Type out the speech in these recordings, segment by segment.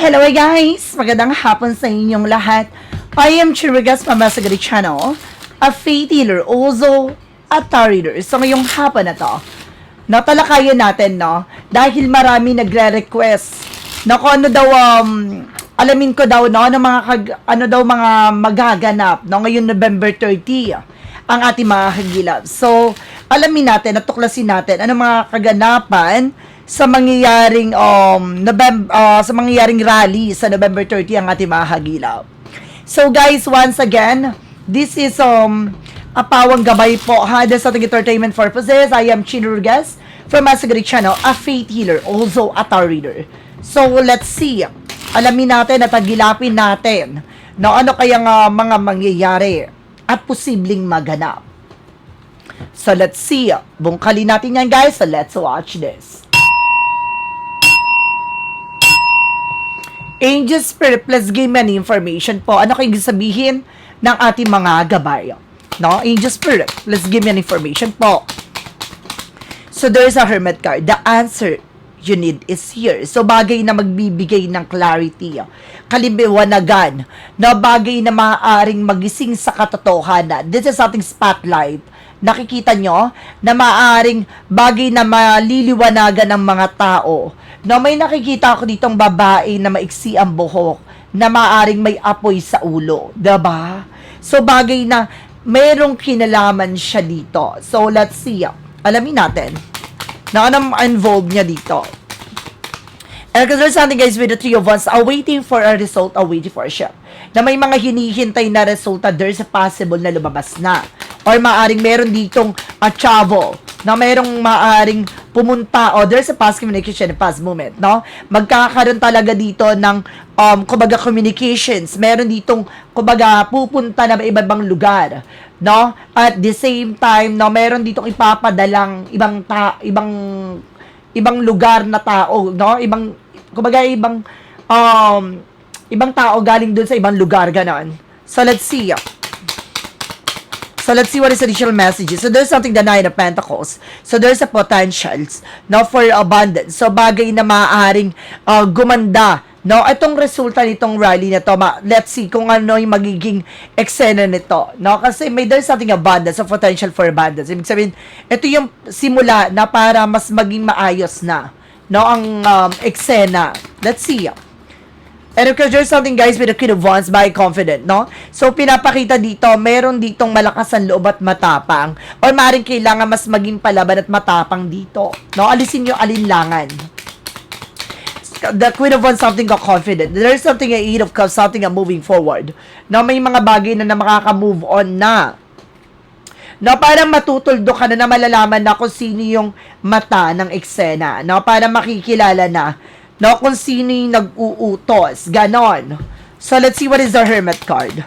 Hello guys! Magandang hapon sa inyong lahat. I am Chirigas Pamasagari Channel, a faith healer, also a tarot reader. So ngayong hapon na to, natalakayan natin, no? Dahil marami nagre-request na kung ano daw, um, alamin ko daw, no? Ano, mga kag- ano daw mga magaganap, no? Ngayon November 30, ang ating mga kagilap. So, alamin natin, natuklasin natin, ano mga kaganapan sa mangyayaring um November sa mangyayaring rally sa November 30 ang ating mga hagilap. So guys, once again, this is um a pawang gabay po ha sa ating entertainment purposes. I am Chino Rugas from Masagari Channel, a faith healer, also a tarot reader. So let's see. Alamin natin at agilapin natin na ano kayang ah, mga mangyayari at posibleng maganap. So let's see. Bungkalin natin yan guys. So let's watch this. Angel Spirit plus give me an information po. Ano kayo sabihin ng ating mga gabay? No? Angel Spirit, let's give me an information po. So there's a hermit card. The answer you need is here. So bagay na magbibigay ng clarity, kaliwanagan, na bagay na maaaring magising sa katotohanan. This is something spotlight. Nakikita nyo na maaaring bagay na maliliwanagan ng mga tao. Na may nakikita ako ditong babae na maiksi ang buhok, na maaaring may apoy sa ulo. ba? So bagay na merong kinalaman siya dito. So let's see. Alamin natin na anong involved niya dito. And because there's something guys with the three of us are waiting for a result, are waiting for a ship. Na may mga hinihintay na resulta, there's a possible na lumabas na. Or maaring meron ditong a travel na merong maaring pumunta o there's a past communication and past moment, no? Magkakaroon talaga dito ng um, kumbaga communications. Meron ditong kumbaga pupunta na iba-ibang lugar, no? At the same time, no, meron ditong ipapadalang ibang ta ibang ibang lugar na tao, no? Ibang kumbaga ibang um ibang tao galing dun sa ibang lugar ganon. So let's see. So let's see what is additional messages. So there's something the Nine of Pentacles. So there's a potentials no for abundance. So bagay na maaaring uh, gumanda No, itong resulta nitong rally na to, ma- let's see kung ano yung magiging eksena nito. No, kasi may there's something abundance, a potential for abundance. Ibig sabihin, ito yung simula na para mas maging maayos na. No, ang um, eksena. Let's see. And because there's something guys with the Queen of Wands by confident, no? So, pinapakita dito, meron ditong malakas ang loob at matapang. Or maaaring kailangan mas maging palaban at matapang dito. No? Alisin yung alinlangan the Queen of Wands something ka confident. There's something a eight of cups, something a moving forward. Na may mga bagay na, na makaka-move on na. Na parang matutuldo ka na na malalaman na kung sino yung mata ng eksena. No, para makikilala na no, kung sino yung nag-uutos. Ganon. So, let's see what is the Hermit card.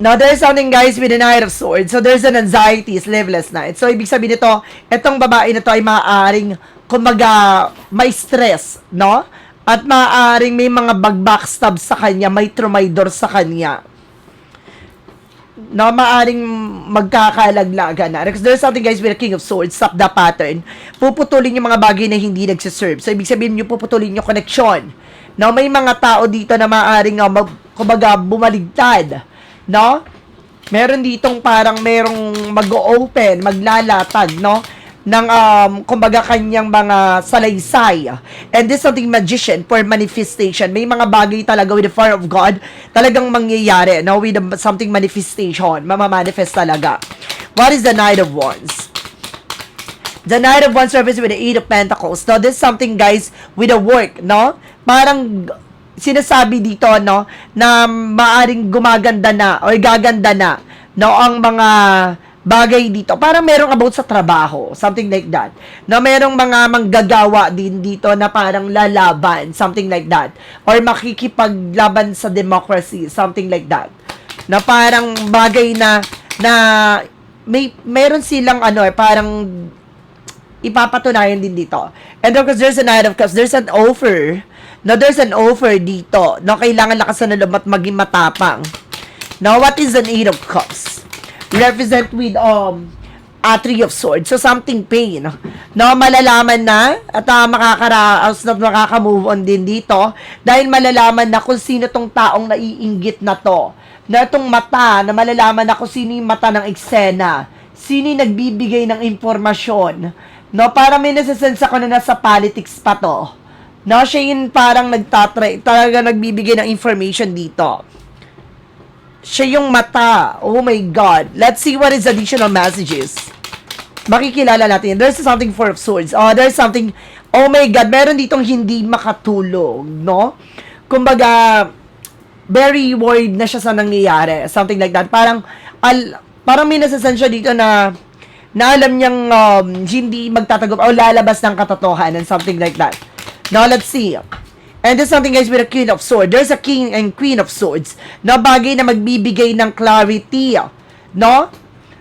Now, there's something, guys, with the Knight of Swords. So, there's an anxiety, sleepless night. So, ibig sabihin nito, itong babae na to ay maaaring, kumbaga, may stress, no? At maaaring may mga bag-backstab sa kanya, may trumaydor sa kanya. No, maaaring magkakalaglagan na. Because there's something, guys, with the King of Swords, stop the pattern. Puputulin yung mga bagay na hindi nagsiserve. So, ibig sabihin nyo, puputulin yung connection. No, may mga tao dito na maaaring, uh, mag, kumbaga, bumaligtad no? Meron ditong parang merong mag-open, maglalatag, no? Ng um, kumbaga kanyang mga salaysay. And this something magician for manifestation. May mga bagay talaga with the fire of God talagang mangyayari, no? With the, something manifestation. Mamamanifest talaga. What is the Knight of Wands? The Knight of Wands service with the Eight of Pentacles. No, this is something, guys, with the work, no? Parang sinasabi dito no na maaring gumaganda na or gaganda na no ang mga bagay dito. Parang merong about sa trabaho, something like that. Na merong mga manggagawa din dito na parang lalaban, something like that. Or makikipaglaban sa democracy, something like that. Na parang bagay na na may meron silang ano eh parang ipapatunayan din dito. And of course, there's a Knight of Cups. There's an offer Now, there's an offer dito. No, kailangan lakasan ng loob at maging matapang. Now, what is an Eight of Cups? Represent with, um, uh, Three of Swords. So, something pain. No, malalaman na at uh, makakaraos na makaka-move on din dito dahil malalaman na kung sino tong taong naiinggit na to. Na itong mata, na malalaman na kung sino yung mata ng eksena. Sino yung nagbibigay ng impormasyon. No, para may nasisense ako na nasa politics pa to. No, siya yung parang nagtatry, talaga nagbibigay ng information dito. Siya yung mata. Oh my God. Let's see what is additional messages. Makikilala natin. There's something Four of Swords. Oh, there's something, oh my God, meron ditong hindi makatulog, no? Kumbaga, very worried na siya sa nangyayari. Something like that. Parang, al, parang may nasasense siya dito na, na alam niyang um, hindi magtatagup o lalabas ng katotohanan. Something like that. Now, let's see. And there's something guys with a Queen of Swords. There's a King and Queen of Swords na bagay na magbibigay ng clarity. No?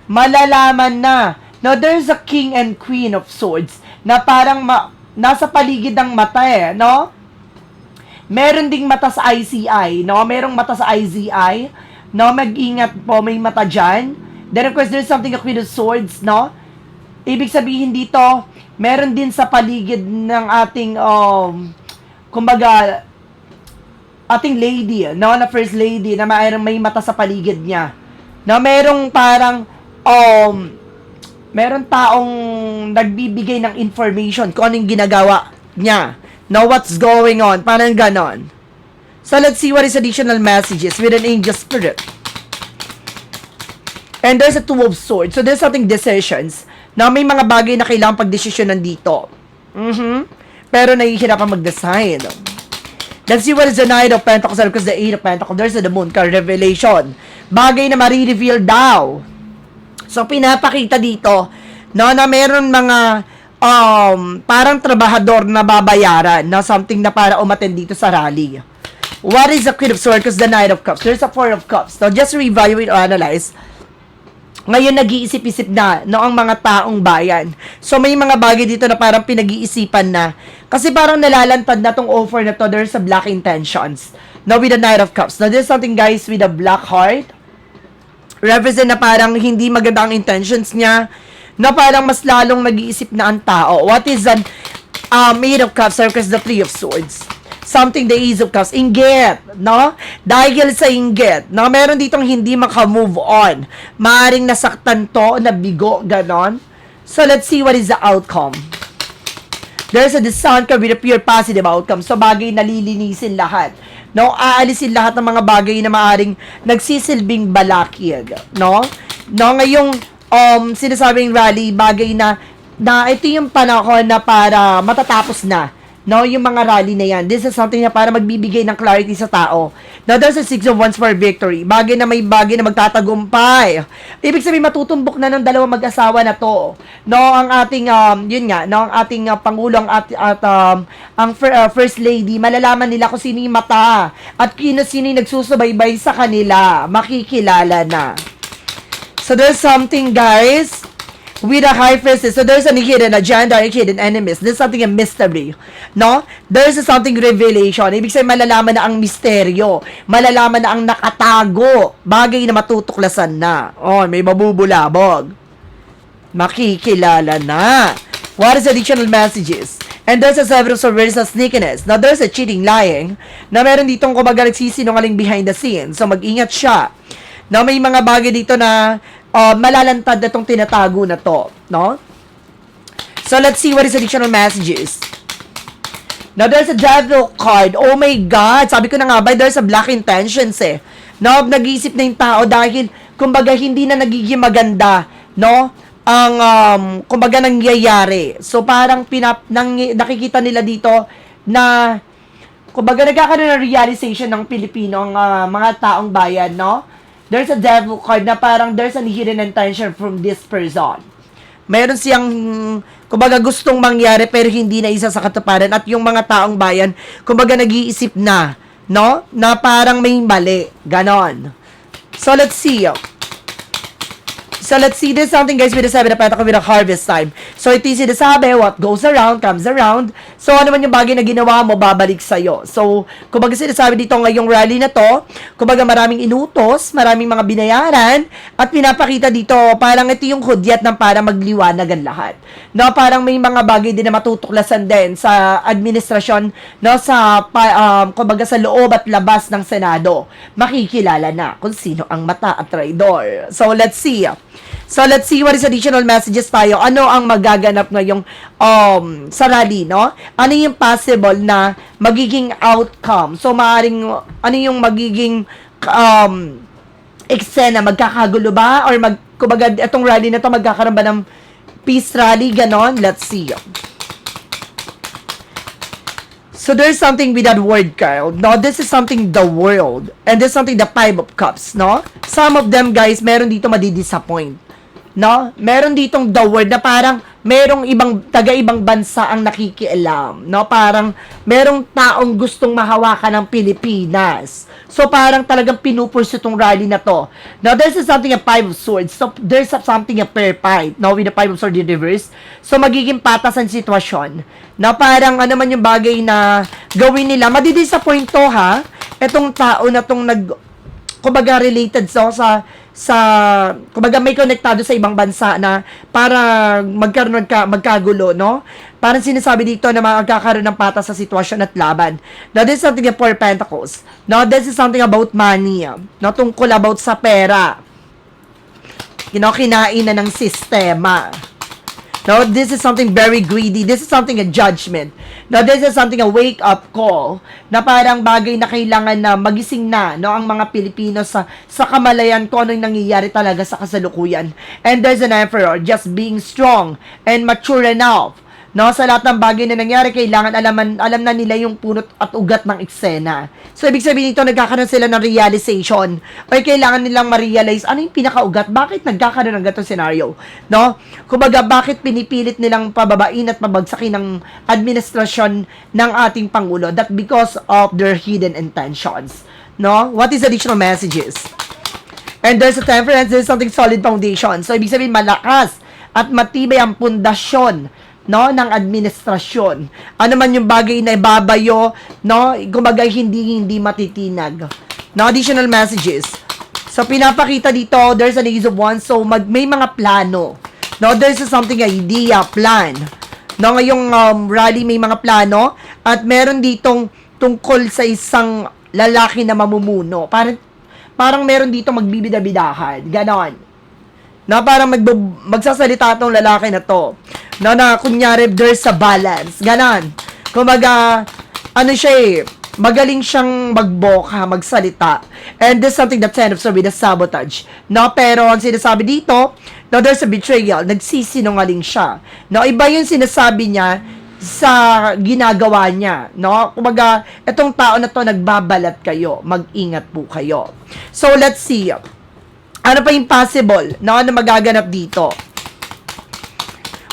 Malalaman na. No, there's a King and Queen of Swords na parang ma- nasa paligid ng mata eh, no? Meron ding mata sa ICI, no? Merong mata sa IZI, no? Mag-ingat po, may mata dyan. Then of course, there's something a Queen of Swords, no? Ibig sabihin dito, meron din sa paligid ng ating, um, kumbaga, ating lady, no? Na first lady, na mayroong may mata sa paligid niya. Na merong parang, um, meron taong nagbibigay ng information kung anong ginagawa niya. Know what's going on. Parang ganon. So, let's see what is additional messages with an angel spirit. And there's a two of swords. So, there's something decisions na may mga bagay na kailangan pagdesisyonan dito. Mhm. Pero nahihirapan mag-decide. Let's see what is the Knight of Pentacles because the Eight of Pentacles. There's the Moon card revelation. Bagay na marireveal daw. So, pinapakita dito, no, na meron mga, um, parang trabahador na babayaran na something na para umattend dito sa rally. What is the Queen of Swords? Because the Knight of Cups. There's a Four of Cups. So, just re-evaluate or analyze. Ngayon, nag-iisip-isip na no, ang mga taong bayan. So, may mga bagay dito na parang pinag-iisipan na. Kasi parang nalalantad na tong offer na to. There's a black intentions. No, with the Knight of Cups. Now, there's something, guys, with a black heart represent na parang hindi maganda ang intentions niya, na parang mas lalong nag-iisip na ang tao. What is an uh, Eight of Cups because the Three of Swords? Something the Ace of Cups. Inggit, no? Dahil sa inggit, no? Meron ditong hindi maka-move on. Maaring nasaktan to, nabigo, ganon. So, let's see what is the outcome. There's a discount with a pure positive outcome. So, bagay na lilinisin lahat. No? Aalisin lahat ng mga bagay na maaring nagsisilbing balakid. No? No? Ngayong um, sinasabing rally, bagay na na ito yung panahon na para matatapos na. No, yung mga rally na yan. This is something na para magbibigay ng clarity sa tao. Now, there's a six of wands for victory. Bagay na may bagay na magtatagumpay. Ibig sabihin, matutumbok na ng dalawang mag-asawa na to. No, ang ating, um, yun nga, no, ang ating uh, Pangulo, ang at, at um, ang fir- uh, First Lady, malalaman nila kung sino yung mata at kino sino yung nagsusubaybay sa kanila. Makikilala na. So, there's something, guys, with a high priestess. So there's a hidden agenda, a hidden enemies. There's something a mystery. No? There's a something revelation. Ibig sabihin, malalaman na ang misteryo. Malalaman na ang nakatago. Bagay na matutuklasan na. Oh, may mabubulabog. Makikilala na. What is additional messages? And there's a several surveillance of sneakiness. Now, there's a cheating, lying, na meron ditong kumbaga nagsisinungaling behind the scenes. So, mag-ingat siya. Now, may mga bagay dito na uh, malalantad na itong tinatago na to, no? So, let's see what is additional messages. Now, there's a devil card. Oh my God! Sabi ko na nga ba, there's a black intentions eh. No, nag-iisip na yung tao dahil, kumbaga, hindi na nagiging maganda, no? Ang, um, kumbaga, nangyayari. So, parang pinap, nang, nakikita nila dito na, kumbaga, nagkakaroon ng realization ng Pilipino, ang uh, mga taong bayan, no? There's a devil card na parang there's a hidden intention from this person. Meron siyang, kumbaga gustong mangyari pero hindi na isa sa katuparan at yung mga taong bayan, kumbaga nag-iisip na, no? Na parang may mali. Ganon. So, let's see. So let's see this something guys with the seven of pentacles with the harvest time. So ito yung sinasabi, what goes around comes around. So ano man yung bagay na ginawa mo, babalik sa'yo. So, kumbaga sinasabi dito ngayong rally na to, kumbaga maraming inutos, maraming mga binayaran, at pinapakita dito, parang ito yung hudyat ng para magliwanag ang lahat. No, parang may mga bagay din na matutuklasan din sa administrasyon, no, sa, um, kumbaga sa loob at labas ng Senado. Makikilala na kung sino ang mata at traidor. So, let's see. So, let's see what is additional messages tayo. Ano ang magaganap ngayong um, sa rally, no? Ano yung possible na magiging outcome? So, maaring, ano yung magiging um, eksena? Magkakagulo ba? Or mag, kumbaga, itong rally na to, magkakaroon ba ng peace rally? Ganon? Let's see. So there's something with that word, Kyle. No, this is something the world. And there's something the five of cups, no? Some of them, guys, meron dito madidisappoint. No? Meron ditong the word na parang merong ibang taga-ibang bansa ang nakikialam, no? Parang merong taong gustong mahawakan ng Pilipinas. So parang talagang pinupursu itong rally na to. Now, there's something a five of swords. So there's something a fair fight, no? With the five of swords in reverse. So magiging patas ang sitwasyon. Na parang ano man yung bagay na gawin nila, madidisappoint to ha. Etong tao na tong nag kumbaga related so sa sa kumbaga may konektado sa ibang bansa na para magkaroon ka magkagulo no? Parang sinasabi dito na magkakaroon ng patas sa sitwasyon at laban. Now this is something four pentacles. Now this is something about money no? Tungkol about sa pera. You know kinain na ng sistema No, this is something very greedy. This is something a judgment. No, this is something a wake-up call na parang bagay na kailangan na magising na no ang mga Pilipino sa sa kamalayan kung ano yung nangyayari talaga sa kasalukuyan. And there's an emperor just being strong and mature enough No, sa lahat ng bagay na nangyari, kailangan alaman, alam na nila yung punot at ugat ng eksena. So, ibig sabihin nito, nagkakaroon sila ng realization. O kailangan nilang ma-realize ano yung pinakaugat, bakit nagkakaroon ng ganitong scenario. No? Kumbaga, bakit pinipilit nilang pababain at pabagsakin ng administrasyon ng ating Pangulo? That because of their hidden intentions. No? What is additional messages? And there's a temperance, there's something solid foundation. So, ibig sabihin, malakas at matibay ang pundasyon no ng administrasyon. Ano man yung bagay na ibabayo, no, kumbaga hindi hindi matitinag. No additional messages. So pinapakita dito, there's an ace of wands, so mag, may mga plano. No, there's something idea, plan. No, ngayong um, rally may mga plano at meron ditong tungkol sa isang lalaki na mamumuno. Parang parang meron dito magbibida-bidahan. Ganon. Na parang mag magsasalita tong lalaki na to. Na na kunyari there's a balance. Ganon. Kumaga, ano siya eh, magaling siyang magboka, magsalita. And there's something that kind of sabi the sabotage. No, pero ang sinasabi dito, no, there's a betrayal. Nagsisinungaling siya. No, iba yung sinasabi niya sa ginagawa niya, no? Kumaga, itong tao na to nagbabalat kayo. Mag-ingat po kayo. So, let's see. Ano pa yung possible? No, ano magaganap dito?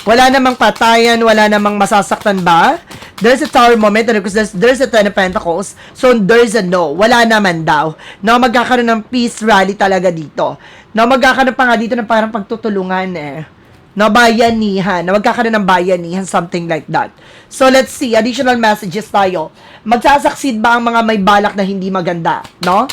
Wala namang patayan, wala namang masasaktan ba? There's a tower moment and there's, there's a ten of pentacles. So, there's a no. Wala naman daw. No, magkakaroon ng peace rally talaga dito. No, magkakaroon pa nga dito ng parang pagtutulungan eh. No, bayanihan. Na magkakaroon ng bayanihan, something like that. So, let's see. Additional messages tayo. Magsasucceed ba ang mga may balak na hindi maganda? No?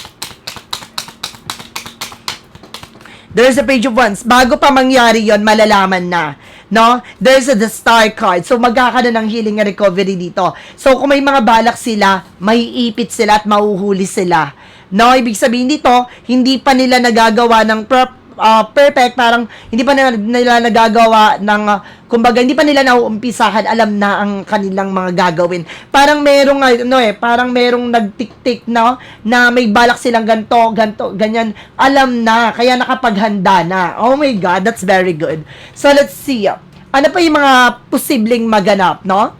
There's a page of wands. Bago pa mangyari yon malalaman na. No? There's a the star card. So, magkakaroon ng healing and recovery dito. So, kung may mga balak sila, may ipit sila at mauhuli sila. No? Ibig sabihin dito, hindi pa nila nagagawa ng per- uh, perfect, parang hindi pa nila, nila nagagawa ng, uh, kumbaga, hindi pa nila nauumpisahan, alam na ang kanilang mga gagawin. Parang merong, ano eh, parang merong nagtik-tik, no, na may balak silang ganto, ganto, ganyan, alam na, kaya nakapaghanda na. Oh my God, that's very good. So, let's see. Ano pa yung mga posibleng maganap, no?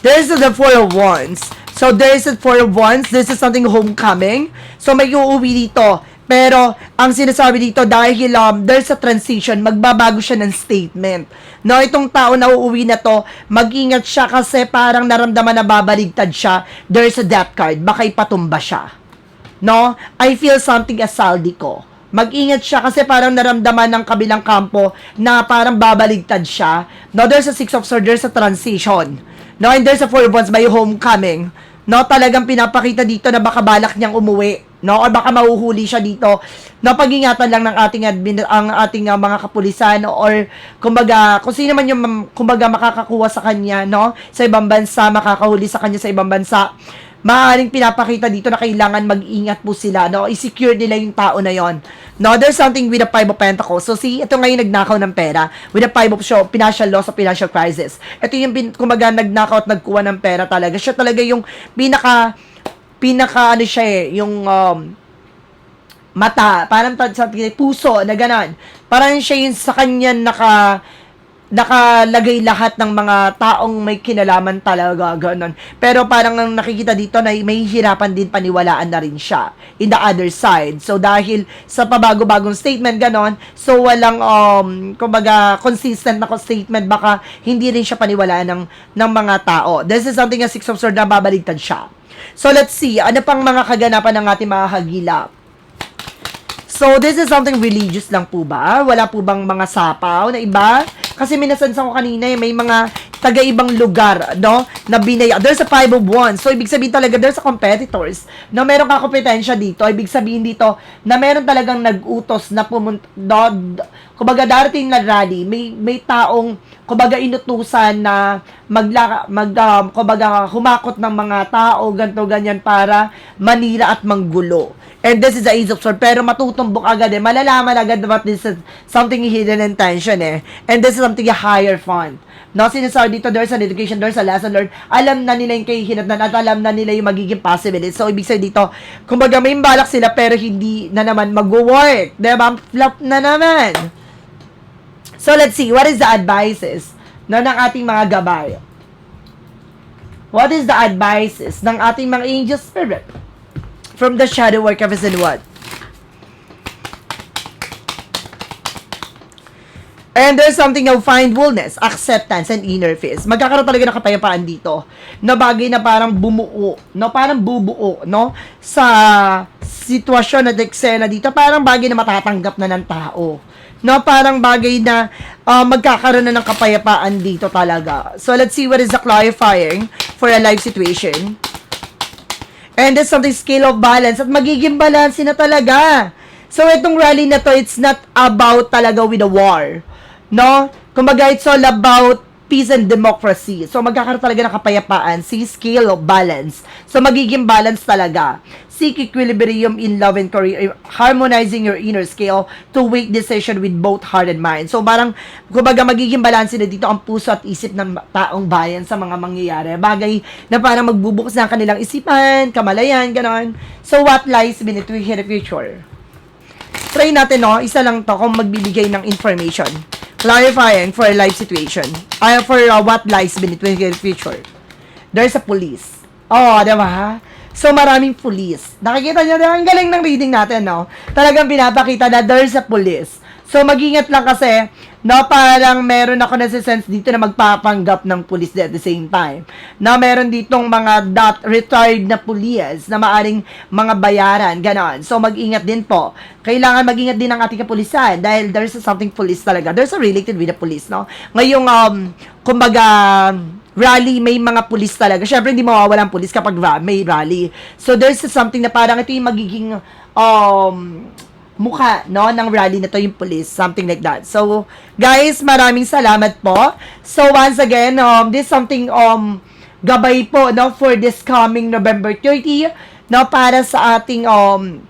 There's the Four of Wands. So, there's the Four of Wands. This is something homecoming. So, may uuwi dito. Pero, ang sinasabi dito, dahil um, there's a transition, magbabago siya ng statement. No, itong tao na uuwi na to, mag-ingat siya kasi parang naramdaman na babaligtad siya. There's a death card. Baka ipatumba siya. No? I feel something as saldi ko. Mag-ingat siya kasi parang naramdaman ng kabilang kampo na parang babaligtad siya. No, there's a six of swords, there's a transition. No, and there's a four of wands by homecoming. No, talagang pinapakita dito na baka balak niyang umuwi. No, or baka mahuhuli siya dito. No, pag-ingatan lang ng ating admin, ang ating uh, mga kapulisan or kumbaga, kung sino man yung kumbaga makakakuha sa kanya, no, sa ibang bansa, makakahuli sa kanya sa ibang bansa maaaring pinapakita dito na kailangan mag-ingat po sila, no? I-secure nila yung tao na yon. No, there's something with the Five of Pentacles. So, see, ito ngayon nagnakaw ng pera with the Five of show, financial loss financial crisis. Ito yung, bin, kumaga, nagnakaw at nagkuha ng pera talaga. Siya talaga yung pinaka, pinaka, ano siya eh, yung, um, mata, parang sa puso, na ganon. Parang siya yung sa kanya naka, nakalagay lahat ng mga taong may kinalaman talaga, ganon. Pero parang ang nakikita dito na may hirapan din paniwalaan na rin siya in the other side. So, dahil sa pabago-bagong statement, ganon, so walang, um, kumbaga, consistent na statement, baka hindi rin siya paniwalaan ng, ng mga tao. This is something na Six of Swords na babaligtad siya. So, let's see, ano pang mga kaganapan ng ating mga hagilap? So, this is something religious lang po ba? Wala po bang mga sapaw na iba? Kasi minasansan ko kanina, eh, may mga taga-ibang lugar, no? Na binaya. There's a five of wands. So, ibig sabihin talaga, there's a competitors. No, meron ka kompetensya dito. Ibig sabihin dito, na meron talagang nag-utos na pumunta, do, kumbaga darating na rally, may, may taong, kumbaga inutusan na magla, mag, um, kumbaga humakot ng mga tao, ganto ganyan, para manira at manggulo. And this is the Ace of Swords. Pero matutumbok agad eh. Malalaman agad about this is something hidden intention eh. And this is something a higher fund. No, sinasabi dito, there's an education, there's a lesson learned. Alam na nila yung kahihinatnan at alam na nila yung magiging possibility. So, ibig sabihin dito, kumbaga may balak sila pero hindi na naman mag-work. Diba? Flop na naman. So, let's see. What is the advices no, ng ating mga gabay? What is the advices ng ating mga angel spirit? From the shadow work of what? And there's something of find wellness, acceptance, and inner peace. Magkakaroon talaga ng kapayapaan dito na bagay na parang bumuo, no? Parang bubuo, no? Sa sitwasyon at eksena dito, parang bagay na matatanggap na ng tao. No, parang bagay na uh, magkakaroon na ng kapayapaan dito talaga. So, let's see what is the clarifying for a life situation. And there's something scale of balance at magiging balance na talaga. So, itong rally na to, it's not about talaga with a war. No? Kumbaga, it's all about peace and democracy. So, magkakaroon talaga ng kapayapaan. See, scale of balance. So, magiging balance talaga. Seek equilibrium in love and career. Harmonizing your inner scale to make decision with both heart and mind. So, parang, kumbaga, magiging balance na dito ang puso at isip ng taong bayan sa mga mangyayari. Bagay na parang magbubukas ng kanilang isipan, kamalayan, ganon. So, what lies beneath the future? Try natin, no? Isa lang to kung magbibigay ng information clarifying for life situation. Ay, for uh, what lies beneath the future. There's a police. Oh, di ba? So, maraming police. Nakikita niyo, ang galing ng reading natin, no? Talagang pinapakita na there's a police. So, mag-ingat lang kasi, no, parang meron ako nasa-sense dito na magpapanggap ng police at the same time. Na meron ditong mga dot retired na police na maaring mga bayaran, ganon. So, mag-ingat din po. Kailangan mag-ingat din ang ating kapulisan dahil there's something police talaga. There's a related with the police, no? Ngayong, um, kumbaga, rally, may mga pulis talaga. Syempre, hindi mawawala ang pulis kapag may rally. So, there's something na parang ito yung magiging, um, mukha, no, ng rally na to yung police, something like that. So, guys, maraming salamat po. So, once again, um, this something, um, gabay po, no, for this coming November 30, no, para sa ating, um,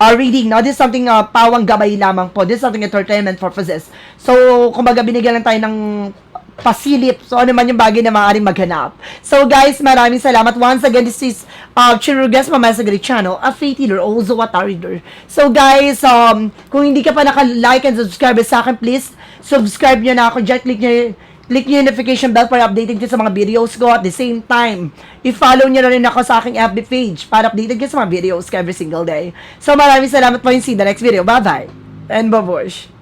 uh, reading, no? This is something uh, pawang gabay lamang po. This is something entertainment purposes. So, kumbaga, binigyan lang tayo ng pasilip. So, ano man yung bagay na maaaring maghanap. So, guys, maraming salamat. Once again, this is uh, Chirugas Mamasagari Channel, a faith healer, also a tarot. So, guys, um, kung hindi ka pa naka-like and subscribe sa akin, please, subscribe nyo na ako dyan. Click nyo, click nyo yung notification bell para updated kayo sa mga videos ko. At the same time, i-follow nyo na rin ako sa aking FB page para updated kayo sa mga videos ko every single day. So, maraming salamat po. See you in the next video. Bye-bye. And babush.